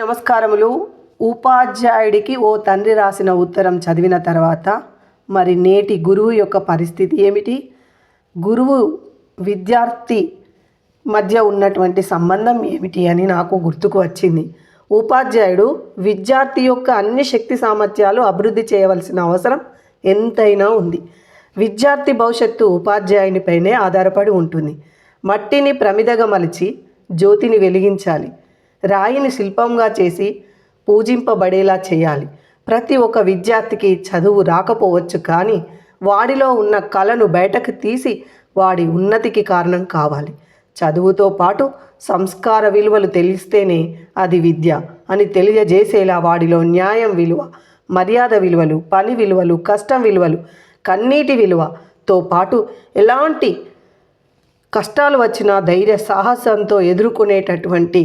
నమస్కారములు. ఉపాధ్యాయుడికి ఓ తండ్రి రాసిన ఉత్తరం చదివిన తర్వాత మరి నేటి గురువు యొక్క పరిస్థితి ఏమిటి? గురువు విద్యార్థి మధ్య ఉన్నటువంటి సంబంధం ఏమిటి అని నాకు గుర్తుకు వచ్చింది. ఉపాధ్యాయుడు విద్యార్థి యొక్క అన్ని శక్తి సామర్థ్యాలు అభివృద్ధి చేయవలసిన అవసరం ఎంతైనా ఉంది. విద్యార్థి భవిష్యత్తు ఉపాధ్యాయునిపైనే ఆధారపడి ఉంటుంది. మట్టిని ప్రమిదగా మలిచి జ్యోతిని వెలిగించాలి. రాయిని శిల్పంగా చేసి పూజింపబడేలా చేయాలి. ప్రతి ఒక్క విద్యార్థికి చదువు రాకపోవచ్చు కానీ వాడిలో ఉన్న కళను బయటకు తీసి వాడి ఉన్నతికి కారణం కావాలి. చదువుతో పాటు సంస్కార విలువలు తెలిస్తేనే అది విద్య అని తెలియజేసేలా వాడిలో న్యాయం విలువ మర్యాద విలువలు పని విలువలు కష్టం విలువలు కన్నీటి విలువతో పాటు ఎలాంటి కష్టాలు వచ్చినా ధైర్య సాహసంతో ఎదుర్కొనేటటువంటి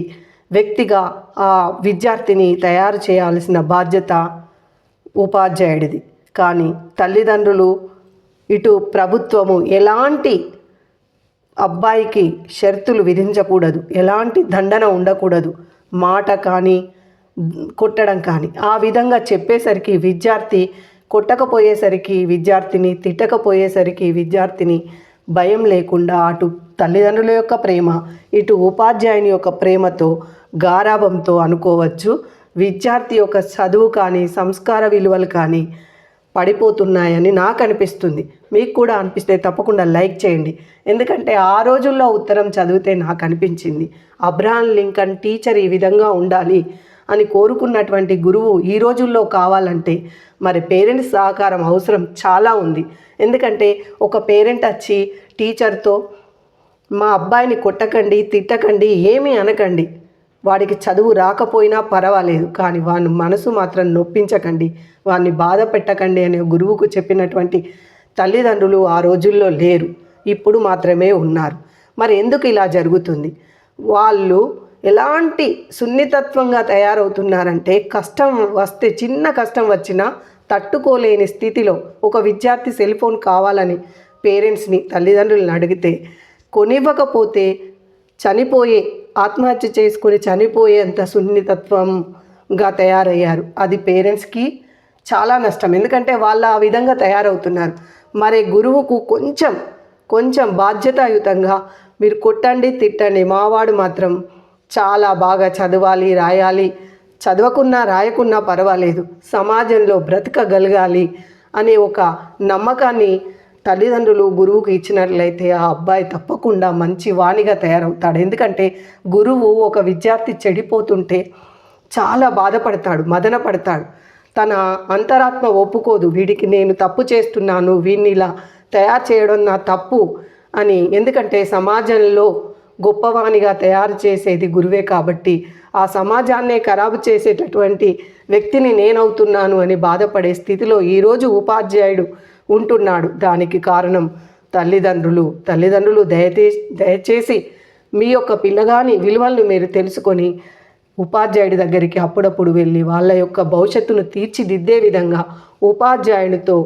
వ్యక్తిగా ఆ విద్యార్థిని తయారు చేయాల్సిన బాధ్యత ఉపాధ్యాయుడిది. కానీ తల్లిదండ్రులు ఇటు ప్రభుత్వము ఎలాంటి అబ్బాయికి షరతులు విధించకూడదు ఎలాంటి దండన ఉండకూడదు మాట కానీ కొట్టడం కానీ. ఆ విధంగా చెప్పేసరికి విద్యార్థి కొట్టకపోయేసరికి విద్యార్థిని తిట్టకపోయేసరికి విద్యార్థిని భయం లేకుండా అటు తల్లిదండ్రుల యొక్క ప్రేమ ఇటు ఉపాధ్యాయుని యొక్క ప్రేమతో గారాభంతో అనుకోవచ్చు. విద్యార్థి యొక్క చదువు కానీ సంస్కార విలువలు కానీ పడిపోతున్నాయని నాకు అనిపిస్తుంది. మీకు కూడా అనిపిస్తే తప్పకుండా లైక్ చేయండి. ఎందుకంటే ఆ రోజుల్లో ఉత్తరం చదివితే నాకు అనిపించింది. అబ్రహాం లింకన్ టీచర్ ఈ విధంగా ఉండాలి అని కోరుకున్నటువంటి గురువు ఈ రోజుల్లో కావాలంటే మరి పేరెంట్స్ సహకారం అవసరం చాలా ఉంది. ఎందుకంటే ఒక పేరెంట్ వచ్చి టీచర్తో మా అబ్బాయిని కొట్టకండి తిట్టకండి ఏమీ అనకండి. వాడికి చదువు రాకపోయినా పర్వాలేదు కానీ వాని మనసు మాత్రం నొప్పించకండి వాడిని బాధ పెట్టకండి అనే గురువుకు చెప్పినటువంటి తల్లిదండ్రులు ఆ రోజుల్లో లేరు ఇప్పుడు మాత్రమే ఉన్నారు. మరి ఎందుకు ఇలా జరుగుతుంది? వాళ్ళు ఎలాంటి సున్నితత్వంగా తయారవుతున్నారంటే కష్టం వస్తే చిన్న కష్టం వచ్చినా తట్టుకోలేని స్థితిలో ఒక విద్యార్థి సెల్ ఫోన్ కావాలని పేరెంట్స్ని తల్లిదండ్రులను అడిగితే కొనివ్వకపోతే చనిపోయే ఆత్మహత్య చేసుకుని చనిపోయేంత సున్నితత్వంగా తయారయ్యారు. అది పేరెంట్స్కి చాలా నష్టం. ఎందుకంటే వాళ్ళు ఆ విధంగా తయారవుతున్నారు. మరి గురువుకు కొంచెం కొంచెం బాధ్యతాయుతంగా మీరు కొట్టండి తిట్టండి. మావాడు మాత్రం చాలా బాగా చదవాలి రాయాలి. చదవకున్నా రాయకున్నా పర్వాలేదు. సమాజంలో బ్రతకగలగాలి అనే ఒక నమ్మకాన్ని తల్లిదండ్రులు గురువుకు ఇచ్చినట్లయితే ఆ అబ్బాయి తప్పకుండా మంచి వాణిగా తయారవుతాడు. ఎందుకంటే గురువు ఒక విద్యార్థి చెడిపోతుంటే చాలా బాధపడతాడు మదన పడతాడు తన అంతరాత్మ ఒప్పుకోదు. వీడికి నేను తప్పు చేస్తున్నాను వీడిని ఇలా తయారు చేయడం నా తప్పు అని. ఎందుకంటే సమాజంలో గొప్పవాణిగా తయారు చేసేది గురువే కాబట్టి ఆ సమాజాన్నే ఖరాబు చేసేటటువంటి వ్యక్తిని నేనవుతున్నాను అని బాధపడే స్థితిలో ఈరోజు ఉపాధ్యాయుడు ఉంటున్నాడు. దానికి కారణం తల్లిదండ్రులు. తల్లిదండ్రులు దయచే దయచేసి మీ యొక్క పిల్లగాని విలువలను మీరు తెలుసుకొని ఉపాధ్యాయుడి దగ్గరికి అప్పుడప్పుడు వెళ్ళి వాళ్ళ యొక్క భవిష్యత్తును తీర్చిదిద్దే విధంగా ఉపాధ్యాయునితో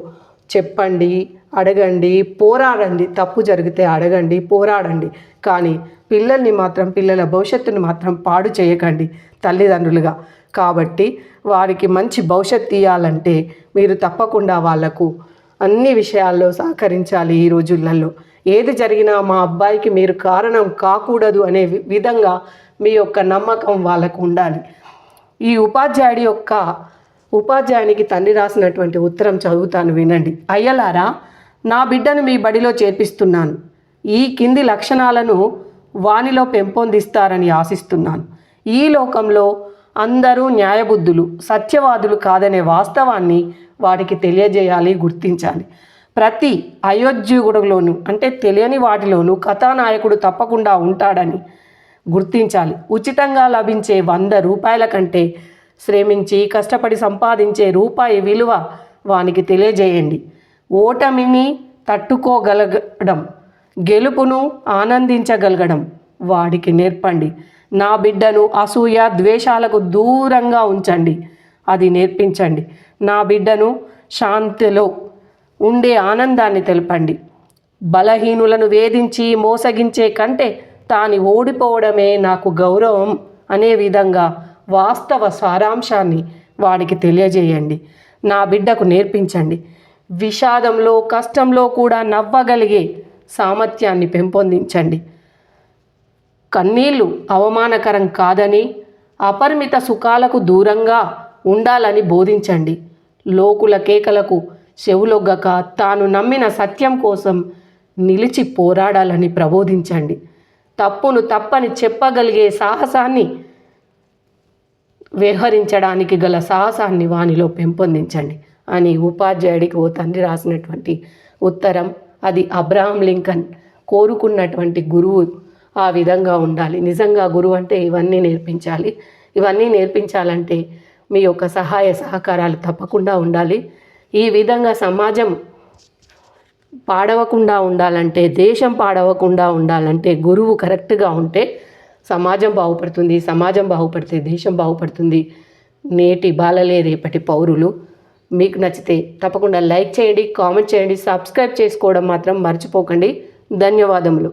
చెప్పండి అడగండి పోరాడండి. తప్పు జరిగితే అడగండి పోరాడండి. కానీ పిల్లల్ని మాత్రం పిల్లల భవిష్యత్తుని మాత్రం పాడు చేయకండి తల్లిదండ్రులుగా. కాబట్టి వారికి మంచి భవిష్యత్తు ఇవ్వాలంటే మీరు తప్పకుండా వాళ్ళకు అన్ని విషయాల్లో సహకరించాలి ఈ రోజులలో. ఏది జరిగినా మా అబ్బాయికి మీరు కారణం కాకూడదు అనే వి- విధంగా మీ యొక్క నమ్మకం వాళ్ళకు ఉండాలి. ఈ ఉపాధ్యాయుడి యొక్క ఉపాధ్యాయునికి తండ్రి రాసినటువంటి ఉత్తరం చదువుతాను వినండి. అయ్యలారా నా బిడ్డను మీ బడిలో చేర్పిస్తున్నాను. ఈ కింది లక్షణాలను వానిలో పెంపొందిస్తారని ఆశిస్తున్నాను. ఈ లోకంలో అందరూ న్యాయబుద్ధులు సత్యవాదులు కాదనే వాస్తవాన్ని వాడికి తెలియజేయాలి గుర్తించాలి. ప్రతి అయోధ్యుగుడులోను అంటే తెలియని వాటిలోనూ కథానాయకుడు తప్పకుండా ఉంటాడని గుర్తించాలి. ఉచితంగా లభించే వంద రూపాయల కంటే శ్రమించి కష్టపడి సంపాదించే రూపాయి విలువ వానికి తెలియజేయండి. ఓటమిని తట్టుకోగలగడం గెలుపును ఆనందించగలగడం వాడికి నేర్పండి. నా బిడ్డను అసూయ ద్వేషాలకు దూరంగా ఉంచండి. అది నేర్పించండి. నా బిడ్డను శాంతిలో ఉండే ఆనందాన్ని తెలపండి. బలహీనులను వేధించి మోసగించే కంటే తాను ఓడిపోవడమే నాకు గౌరవం అనే విధంగా వాస్తవ సారాంశాన్ని వాడికి తెలియజేయండి. నా బిడ్డకు నేర్పించండి. విషాదంలో కష్టంలో కూడా నవ్వగలిగే సామర్థ్యాన్ని పెంపొందించండి. కన్నీళ్ళు అవమానకరం కాదని అపరిమిత సుఖాలకు దూరంగా ఉండాలని బోధించండి. లోకుల కేకలకు చెవులొగ్గక తాను నమ్మిన సత్యం కోసం నిలిచి పోరాడాలని ప్రబోధించండి. తప్పును తప్పని చెప్పగలిగే సాహసాన్ని వ్యవహరించడానికి గల సాహసాన్ని వానిలో పెంపొందించండి. అని ఉపాధ్యాయుడికి ఓ తండ్రి రాసినటువంటి ఉత్తరం అది అబ్రహాం లింకన్ కోరుకున్నటువంటి గురువు ఆ విధంగా ఉండాలి. నిజంగా గురువు అంటే ఇవన్నీ నేర్పించాలి. ఇవన్నీ నేర్పించాలంటే మీ యొక్క సహాయ సహకారాలు తప్పకుండా ఉండాలి. ఈ విధంగా సమాజం పాడవకుండా ఉండాలంటే దేశం పాడవకుండా ఉండాలంటే గురువు కరెక్ట్గా ఉంటే సమాజం బాగుపడుతుంది సమాజం బాగుపడితే దేశం బాగుపడుతుంది. నేటి బాలలే రేపటి పౌరులు. మీకు నచ్చితే తప్పకుండా లైక్ చేయండి కామెంట్ చేయండి సబ్స్క్రైబ్ చేసుకోవడం మాత్రం మర్చిపోకండి. ధన్యవాదములు.